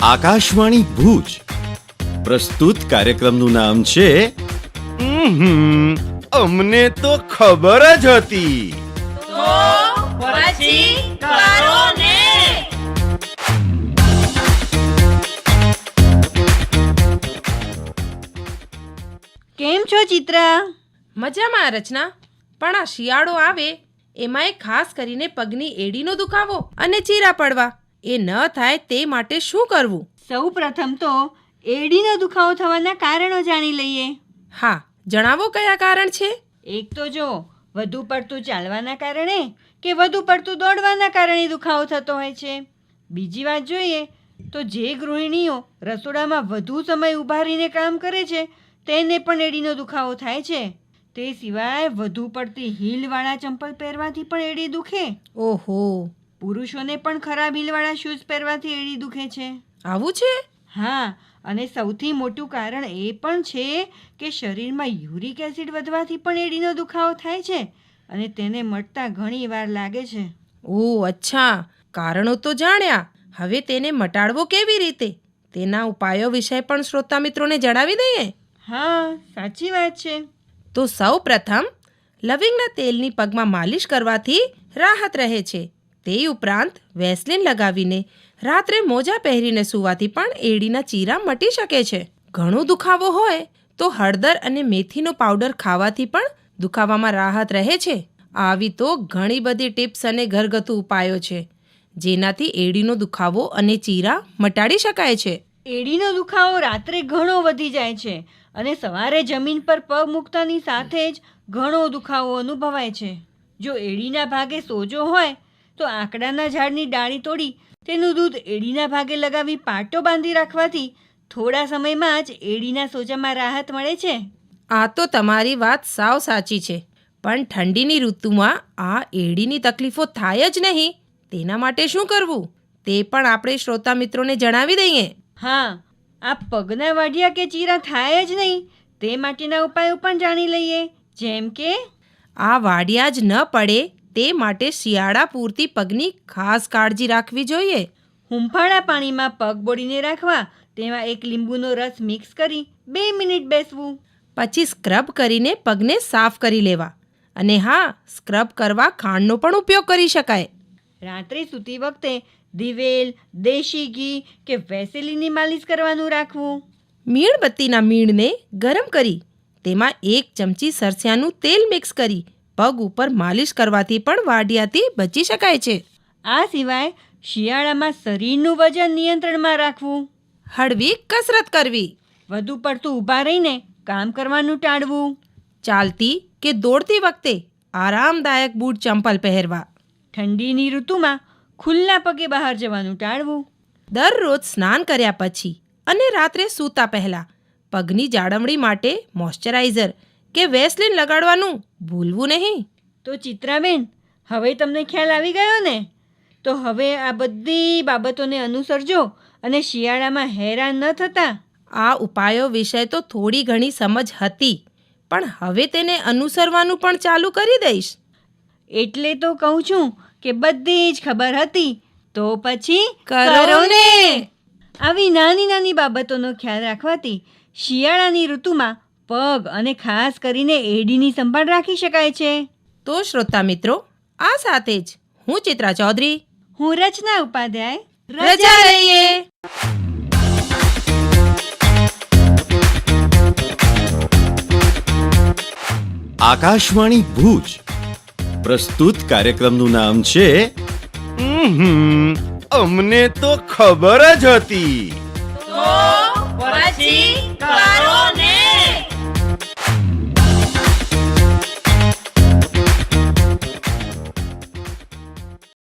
આકાશવાણી ભુજ. પ્રસ્તુત કાર્યક્રમનું નામ છે અમને તો ખબર જ હતી. કેમ છો ચિત્રા? મજામાં રચના. પણ આ શિયાળો આવે એમાંય ખાસ કરીને પગની એડીનો દુખાવો અને ચીરા પડવા. એ ન થાય તે માટે શું કરવું? સૌ પ્રથમ તો એડીનો દુખાવો થવાના કારણો જાણી લઈએ. હા જણાવો કયા કારણ છે? એક તો જો વધુ પડતું ચાલવાના કારણે કે વધુ પડતું દોડવાના કારણે દુખાવો થતો હોય છે. બીજી વાત જોઈએ તો જે ગૃહિણીઓ રસોડામાં વધુ સમય ઊભા રહીને કામ કરે છે તેને પણ એડીનો દુખાવો થાય છે. તે સિવાય વધુ પડતી હીલવાળા ચંપલ પહેરવાથી પણ એડી દુખે. ઓહો. પુરુષોને પણ ખરાબ હીલવાળા શૂઝ પહેરવાથી એડી દુખે છે. આવું છે? હા અને સૌથી મોટું કારણ એ પણ છે કે શરીરમાં યુરિક એસિડ વધવાથી પણ એડીનો દુખાવો થાય છે અને તેને મટતા ઘણી વાર લાગે છે. ઓ અચ્છા. કારણો તો જાણ્યા. હવે તેને મટાડવો કેવી રીતે? તેના ઉપાયો વિશે પણ શ્રોતા મિત્રોને જણાવી દઈએ. હા સાચી વાત છે. તો સૌ પ્રથમ લવિંગના તેલની પગમાં માલિશ કરવાથી રાહત રહે છે. તે ઉપરાંત વેસલીન લગાવીને રાત્રે મોજા પહેરીને સૂવાથી પણ એડીના ચીરા મટી શકે છે. ઘણો દુખાવો હોય તો હળદર અને મેથીનો પાવડર ખાવાથી પણ દુખાવામાં રાહત રહે છે. આવી તો ઘણી બધી ટિપ્સ અને ઘરગથ્થુ ઉપાયો છે, જેનાથી એડીનો દુખાવો અને ચીરા મટાડી શકાય છે. એડીનો દુખાવો રાત્રે ઘણો વધી જાય છે અને સવારે જમીન પર પગ મૂકતાની સાથે જ ઘણો દુખાવો અનુભવાય છે. જો એડીના ભાગે સોજો હોય, તો આંકડાના ઝાડની ડાળી તોડી તેનું દૂધ એડીના ભાગે લગાવી પાટો બાંધી રાખવાથી થોડા સમયમાં જ એડીના સોજામાં રાહત મળે છે. આ તો તમારી વાત સાવ સાચી છે, પણ ઠંડીની ઋતુમાં આ એડીની તકલીફો થાય જ નહીં. તેના માટે શું કરવું? તે પણ આપણે શ્રોતા મિત્રોને જણાવી દઈએ. હા આ પગના વાઢિયા કે ચીરા થાય જ નહીં. તે માટેના ઉપાયો પણ જાણી લઈએ. જેમ કે? આ વાડિયા જ ન પડે તે માટે શિયાળા પૂરતી પગની ખાસ કાળજી રાખવી જોઈએ. હુંફાળા પાણીમાં પગ બોળીને રાખવા તેમાં એક લીંબુનો રસ મિક્સ કરી બે મિનિટ બેસવું. પછી સ્ક્રબ કરીને પગને સાફ કરી લેવા. અને હા સ્ક્રબ કરવા ખાંડનો પણ ઉપયોગ કરી શકાય. રાત્રે સૂતી વખતે દિવેલ દેશી ઘી કે વેસેલીની માલિશ કરવાનું રાખવું? મીણબત્તીના મીણને ગરમ કરી તેમાં એક ચમચી સરસિયાનું તેલ મિક્સ કરી પગ ઉપર માલિશ કરવાથી પણ વાડિયાથી બચી શકાય છે. આ સિવાય શિયાળામાં શરીરનું વજન નિયંત્રણમાં રાખવું. હળવી કસરત કરવી. વધુ પડતું ઊભા રહીને કામ કરવાનું ટાળવું. ચાલતી કે દોડતી વખતે આરામદાયક બૂટ ચંપલ પહેરવા. ઠંડીની ઋતુમાં ખુલ્લા પગે બહાર જવાનું ટાળવું. દરરોજ સ્નાન કર્યા પછી અને રાત્રે સૂતા પહેલા પગની જાળવણી માટે મોઇશ્ચરાઇઝર કે વેસલિન લગાડવાનું ભૂલવું નહીં. તો ચિત્રાબેન હવે તમને ખ્યાલ આવી ગયો ને? તો હવે આ બધી બાબતોને અનુસરજો અને શિયાળામાં હેરાન ન થતા. આ ઉપાયો વિષય તો થોડી ઘણી સમજ હતી પણ હવે તેને અનુસરવાનું પણ ચાલુ કરી દઈશ. એટલે તો કહું છું કે બધી જ ખબર હતી. તો પછી કરો ને. આવી નાની નાની બાબતોનો ખ્યાલ રાખવાથી શિયાળાની ઋતુમાં પગ અને ખાસ કરીને એડીની સંભાળ રાખી શકાય છે. તો શ્રોતા મિત્રો આ સાથે જ હું ચિત્રા ચૌધરી. હું રચના ઉપાધ્યાય રજા રહીએ આકાશવાણી ભુજ પ્રસ્તુત કાર્યક્રમનું નામ છે અમને તો ખબર જ હતી. તો પછી કરો